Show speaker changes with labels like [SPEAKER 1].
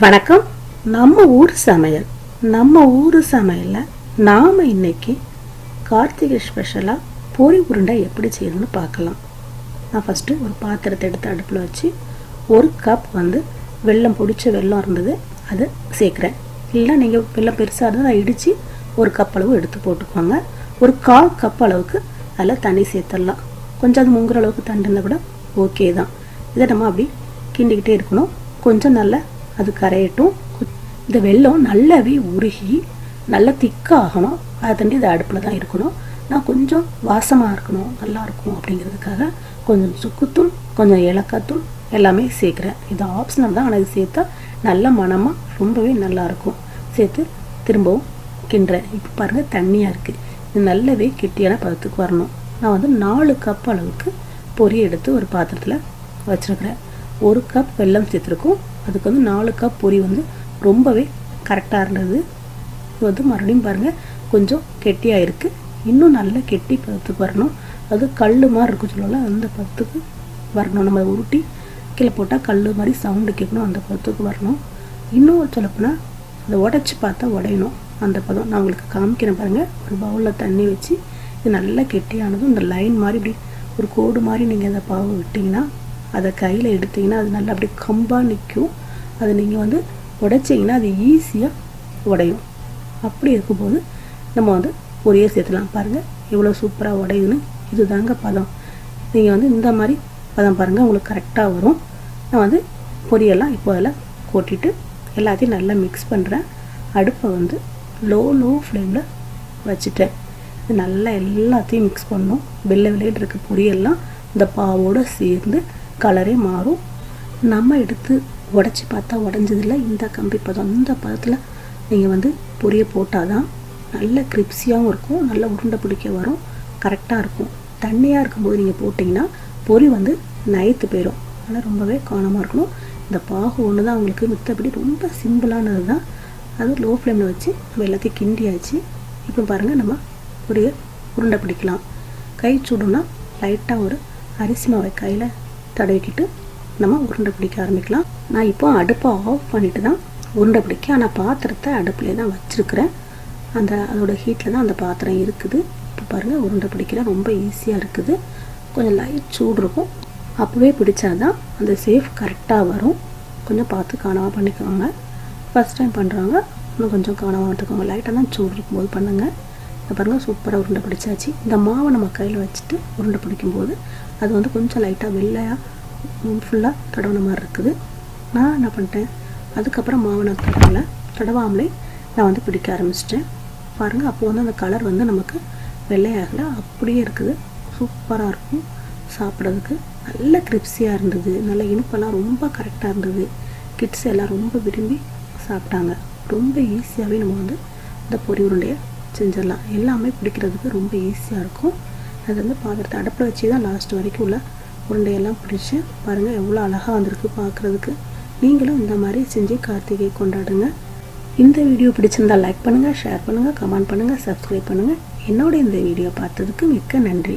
[SPEAKER 1] வணக்கம். நம்ம ஊர் சமையல். நம்ம ஊர் சமையலில் நாம் இன்னைக்கு கார்த்திகை ஸ்பெஷலாக பொரி உருண்டை எப்படி செய்யணும்னு பார்க்கலாம். நான் ஃபஸ்ட்டு ஒரு பாத்திரத்தை எடுத்து அடுப்பில் வச்சு ஒரு கப் வந்து வெள்ளம் பிடிச்ச வெள்ளம் இருந்தது அதை சேர்க்குறேன். இல்லை நீங்கள் வெள்ளம் பெருசாக இருந்தால் அதை இடித்து ஒரு கப் அளவு எடுத்து போட்டுக்கோங்க. ஒரு கால் கப் அளவுக்கு அதில் தண்ணி சேர்த்துடலாம். கொஞ்சம் அது முங்குற அளவுக்கு தண்டு இருந்தால் கூட ஓகே தான். இதை நம்ம அப்படி கிண்டிக்கிட்டே இருக்கணும். கொஞ்சம் நல்லா அது கரையட்டும். இந்த வெல்லம் நல்லாவே உருகி நல்லா திக்காகணும். அதை தண்டி இது அடுப்பில் தான் இருக்கணும். நான் கொஞ்சம் வாசமாக இருக்கணும் நல்லா இருக்கும் அப்படிங்கிறதுக்காக கொஞ்சம் சுக்குத்தூள் கொஞ்சம் ஏலக்காய்த்தூள் எல்லாமே சேர்க்குறேன். இது ஆப்ஷனல் தான் ஆனால் இது சேர்த்தா நல்ல மணமாக ரொம்பவே நல்லாயிருக்கும் சேர்த்து திரும்பவும் கிண்டுறேன். இப்போ பாருங்கள் தண்ணியாக இருக்குது இது நல்லாவே கெட்டியான பதத்துக்கு வரணும். நான் வந்து நாலு கப் அளவுக்கு பொறி எடுத்து ஒரு பாத்திரத்தில் வச்சுருக்கிறேன். ஒரு கப் வெல்லம் சேர்த்துருக்கோம். அதுக்கு வந்து நாலு கப் பொரி வந்து ரொம்பவே கரெக்டாக இருந்தது. இது வந்து மறுபடியும் பாருங்கள் கொஞ்சம் கெட்டியாக இருக்குது இன்னும் நல்லா கெட்டி பதத்துக்கு வரணும். அது கல் மாதிரி இருக்கும் சொல்லல அந்த பதத்துக்கு வரணும். நம்ம உருட்டி கீழே போட்டால் கல் மாதிரி சவுண்டு கேட்கணும் அந்த பதத்துக்கு வரணும். இன்னும் சொல்லப்போனால் அதை உடச்சி பார்த்தா உடையணும். அந்த பதம் நான் உங்களுக்கு காமிக்கிறேன் பாருங்கள் ஒரு பவுலில் தண்ணி வச்சு இது நல்லா கெட்டியானதும் இந்த லைன் மாதிரி இப்படி ஒரு கோடு மாதிரி நீங்கள் அதை பாவை விட்டிங்கன்னா அதை கையில் எடுத்தீங்கன்னா அது நல்லா அப்படியே கம்பாக நிற்கும் அதை நீங்கள் வந்து உடைச்சிங்கன்னா அது ஈஸியாக உடையும். அப்படி இருக்கும்போது நம்ம வந்து பொரியை சேர்த்துலாம். பாருங்கள் எவ்வளோ சூப்பராக உடையுதுன்னு. இது தாங்க பதம். நீங்கள் வந்து இந்த மாதிரி பதம் பாருங்கள் உங்களுக்கு கரெக்டாக வரும். நான் வந்து பொரியெல்லாம் இப்போ அதில் கொட்டிட்டு எல்லாத்தையும் நல்லா மிக்ஸ் பண்ணுறேன் அடுப்பை வந்து லோ லோ ஃப்ளேமில் வச்சுட்டேன். இது நல்லா எல்லாத்தையும் மிக்ஸ் பண்ணும் வெள்ளை வெள்ளையிட்டு இருக்க பொரியெல்லாம் இந்த பாவோடு சேர்ந்து கலரே மாறும். நம்ம எடுத்து உடச்சி பார்த்தா உடஞ்சதில்ல. இந்த கம்பி பதம் இந்த பதத்தில் நீங்கள் வந்து பொரிய போட்டால் தான் நல்ல கிரிப்ஸியாகவும் இருக்கும் நல்ல உருண்டை பிடிக்க வரும் கரெக்டாக இருக்கும். தண்ணியாக இருக்கும்போது நீங்கள் போட்டிங்கன்னா பொரி வந்து நயத்து போயிடும் அதனால் ரொம்பவே கவனமாக இருக்கணும். இந்த பாகு ஒன்று தான் அவங்களுக்கு மித்தபடி ரொம்ப சிம்பிளானது தான். அது லோ ஃப்ளேமில் வச்சு நம்ம எல்லாத்தையும் கிண்டியாச்சு. இப்போ பாருங்கள் நம்ம பொரிய உருண்டை பிடிக்கலாம். கை சுடுனா லைட்டாக ஒரு அரிசி மாவை கையில் தடவிக்கிட்டு நம்ம உருண்டை பிடிக்க ஆரம்பிக்கலாம். நான் இப்போ அடுப்பை ஆஃப் பண்ணிட்டு தான் உருண்டை பிடிக்க ஆனால் பாத்திரத்தை அடுப்புலேயே தான் வச்சுருக்கிறேன். அந்த அதோடய ஹீட்டில் தான் அந்த பாத்திரம் இருக்குது. இப்போ பாருங்கள் உருண்டை பிடிக்கிற ரொம்ப ஈஸியாக இருக்குது. கொஞ்சம் லைட் சூடு இருக்கும். அப்போவே பிடிச்சாதான் அந்த சேஃப் கரெக்டாக வரும். கொஞ்சம் பார்த்து காணாமல் பண்ணிக்கோங்க. ஃபஸ்ட் டைம் பண்ணுறாங்க இன்னும் கொஞ்சம் காணாமல் விட்டுக்கோங்க லைட்டாக தான் சூடு இருக்கும்போது பண்ணுங்கள் பாருங்கள் சூப்பராக உருண்டை பிடிச்சாச்சு. இந்த மாவை நம்ம கையில் வச்சுட்டு உருண்டை பிடிக்கும்போது அது வந்து கொஞ்சம் லைட்டாக வெள்ளையாக ஃபுல்லாக தடவின மாதிரி இருக்குது. நான் என்ன பண்ணிட்டேன் அதுக்கப்புறம் மாவை நான் தடவலை தடவாமலே நான் வந்து பிடிக்க ஆரம்பிச்சிட்டேன். பாருங்கள் அப்போ வந்து அந்த கலர் வந்து நமக்கு வெள்ளையாகலை அப்படியே இருக்குது. சூப்பராக இருக்கும் சாப்பிட்றதுக்கு. நல்ல கிரிப்ஸியாக இருந்தது. நல்ல இனிப்பெல்லாம் ரொம்ப கரெக்டாக இருந்தது. கிட்ஸ் எல்லாம் ரொம்ப விரும்பி சாப்பிட்டாங்க. ரொம்ப ஈஸியாகவே நம்ம வந்து இந்த பொரி உருண்டையை செஞ்சிடலாம். எல்லாமே பிடிக்கிறதுக்கு ரொம்ப ஈஸியாக இருக்கும். அது வந்து பாத்திரத்தை அடுப்பில் வச்சு தான் லாஸ்ட் வரைக்கும் உள்ள உருண்டையெல்லாம் பிடிச்சி பாருங்கள் எவ்வளோ அழகாக வந்திருக்கு பார்க்குறதுக்கு நீங்களும் இந்த மாதிரி செஞ்சு கார்த்திகை கொண்டாடுங்க. இந்த வீடியோ பிடிச்சிருந்தா லைக் பண்ணுங்கள் ஷேர் பண்ணுங்கள் கமெண்ட் பண்ணுங்கள் சப்ஸ்கிரைப் பண்ணுங்கள் என்னோட இந்த வீடியோ பார்த்ததுக்கு மிக்க நன்றி.